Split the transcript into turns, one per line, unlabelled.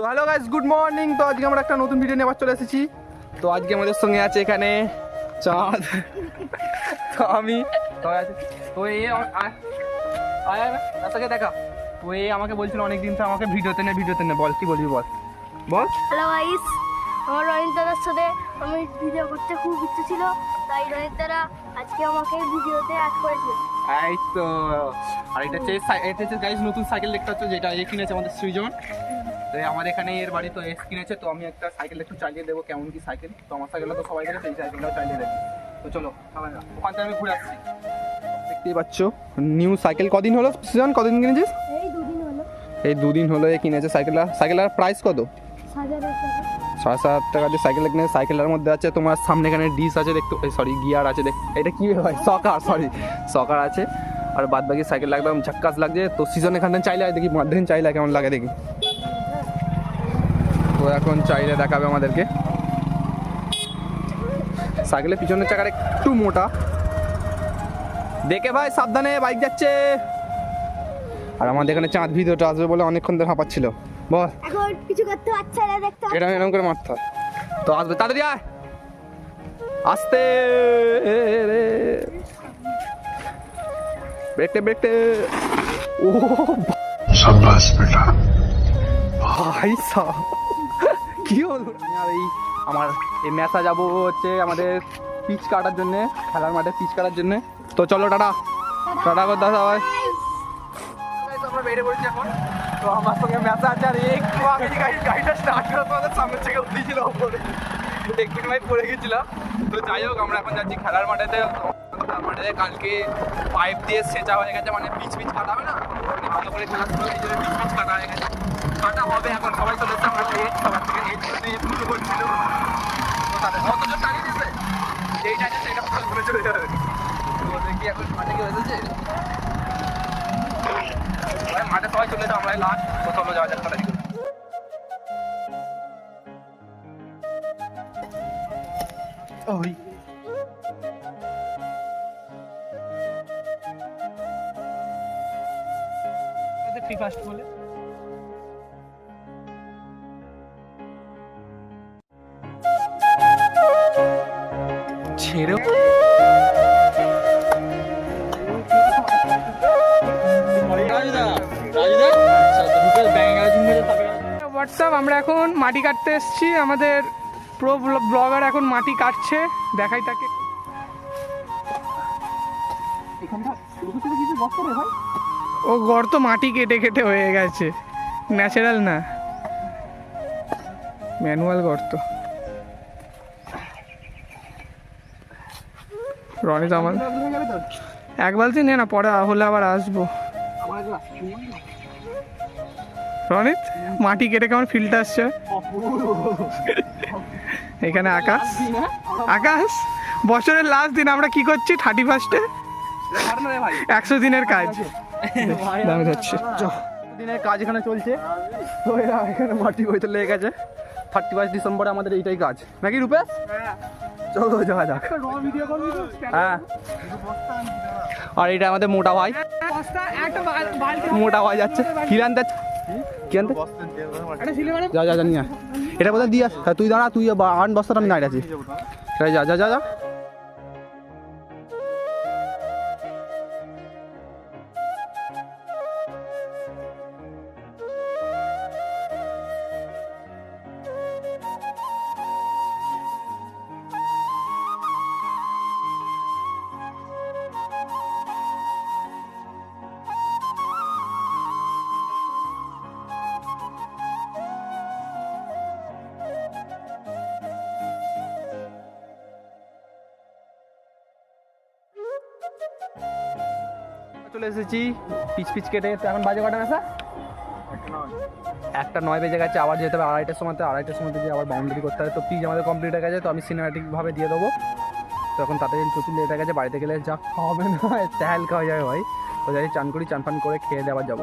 তো hello guys good morning তো আজকে আমরা একটা নতুন ভিডিও নিয়ে আবার চলে এসেছি। তো আজকে আমাদের সঙ্গে আছে এখানে চাঁদ তো আমি তো আছে তো এই আ- আ- আয় আয় তার সাথে দেখা। তো এই আমাকে বলছিল অনেক দিন তো আমাকে ভিডিওতে নে ভিডিওতে নে। বল কি বলবি বল? বল।
হ্যালো গাইস আমার রনিত দাদার সাথে আমি ভিডিও করতে খুব ইচ্ছে ছিল তাই রনিত দাদা আজকে আমাকে ভিডিওতে অ্যাড করেছে।
এই তো আর এটা হচ্ছে এটা হচ্ছে গাইস নতুন সাইকেল দেখতে হচ্ছে যেটা এ কিনেছে আমাদের সৃজন। তো আমার এখানে এর বাড়ি তো এস কিনেছে তো আমি একটা সাইকেল একটু চালিয়ে দেবো কেমন কি সাইকেল? তো আমার সাইকেলটা তো সবাই সেই সাইকেলটাও চালিয়ে দেবে। তো চলো ওখান থেকে আমি ঘুরে আসছি। দেখতেই পাচ্ছ নিউ সাইকেল। কদিন হলো সৃজন কদিন কিনেছিস?
এই দুদিন হলো।
এই এ কিনেছে সাইকেলটা। সাইকেলটার প্রাইস কত? সাড়ে সাত টাকা দিয়ে সাইকেল কিনে সাইকেলের মধ্যে আছে তোমার সামনে এখানে ডিস আছে দেখতে সরি গিয়ার আছে দেখ এটা কি হয়? সকার সরি সকার আছে। আর বাদ বাকি সাইকেল একদম ঝাক্কাস লাগছে। তো সিজন এখান থেকে চাইলে দেখি মাধ্যমিক চাইলে কেমন লাগে দেখি। তো এখন চাইলে দেখাবে আমাদেরকে। সাইকেলের পিছনের চাকার একটু মোটা। দেখে ভাই সাবধানে বাইক যাচ্ছে। আর আমাদের এখানে চাঁদ ভিডিওটা আসবে বলে অনেকক্ষণ ধরে হাঁপাচ্ছিল। বল।
এখন কিছু করতে পারছে না দেখতে
এরকম এরকম করে মারতে তো আসবে তাড়াতাড়ি আয়। আস্তে ব্রেকতে ব্রেকতে। ও
শাবাশ বেটা।
ভাই সাহেব কি হলো? আর এই আমার এই ম্যাচা যাব হচ্ছে আমাদের পিচ কাটার জন্য, খেলার মাঠে পিচ কাটার জন্য। তো চলো টাটা। টাটা কর দাদা ভাই। তো আমার সঙ্গে ম্যাচা আছে আর একটু গাড়িটা স্টার্ট করে তোমাদের সামনে থেকে উঠেছিল ওপরে পড়ে গেছিলাম। তো যাই হোক, আমরা এখন যাচ্ছি খেলার মাঠেতে। খেলার মাঠে কালকে পাইপ দিয়ে সেচা হয়ে গেছে মানে পিচ পিচ কাটা হবে না? মানে ভালো করে খেলা পিচ পিচ কাটা হয়ে গেছে। কাটা হবে এখন সবাই চলে এসছে আমরা এই সবার থেকে এই জন্য এই করছিল। তো তাদের কতজন টানিয়ে দিচ্ছে যেইটা আছে সেটা ভালো করে চলে যাবে। তো দেখি এখন মাঠে কি হয়েছে ভাই মাঠে সবাই চলে যাও আমরা লাস্ট কোথাও যাওয়া যাক তাড়াতাড়ি। ওই।
ফ্রি ফাস্ট বলে।
ছেড়ে
হোয়াটসঅ্যাপ আমরা এখন মাটি কাটতে এসেছি। আমাদের প্রো ব্লগার এখন মাটি কাটছে। দেখাই তাকে। ও গর্ত মাটি কেটে কেটে হয়ে গেছে। ন্যাচারাল না। ম্যানুয়াল গর্ত রনিত আমার। এক বালতি নে না, পরে হলে আবার আসব। রনিত, মাটি কেটে কেমন ফিল্ড আসছে? এখানে আকাশ। আকাশ, বছরের লাস্ট দিন, আমরা কি করছি থার্টি ফার্স্টে একশো দিনের কাজ। দামি যাচ্ছে।
দিনের কাজ এখানে চলছে। তো এরা এখানে মাটি বইতে লেগে গেছে। থার্টি ফার্স্ট ডিসেম্বরে আমাদের এইটাই কাজ। নাকি রূপেশ? চলো যাওয়া যাক হ্যাঁ আর এটা আমাদের মোটা ভাই মোটা ভাই যাচ্ছে কি আনতে যাচ্ছে? কি আনতে যা যা যা নিয়ে এটা কোথায় দিয়ে হ্যাঁ, তুই দাঁড়া তুই আন বস্তাটা আমি দাঁড়িয়ে আছি যা যা যা যা চলে এসেছি। পিচ পিচ কেটে। তো এখন বাজে কটা মেশা একটা নয় বেজে গেছে, আবার যেতে হবে আড়াইটার সময় আড়াইটার সময় দিয়ে আবার বাউন্ডারি করতে হবে। তো পিচ আমাদের কমপ্লিট হয়ে গেছে, তো আমি সিনেমাটিকভাবে দিয়ে দেবো। তো এখন তাড়াতাড়ি প্রচুর লেট হয়ে গেছে, বাড়িতে গেলে যা খাওয়াবে না তেহাল খাওয়া যাবে ভাই। তো যাই চান করি, চান ফান করে খেয়ে দিয়ে আবার যাব।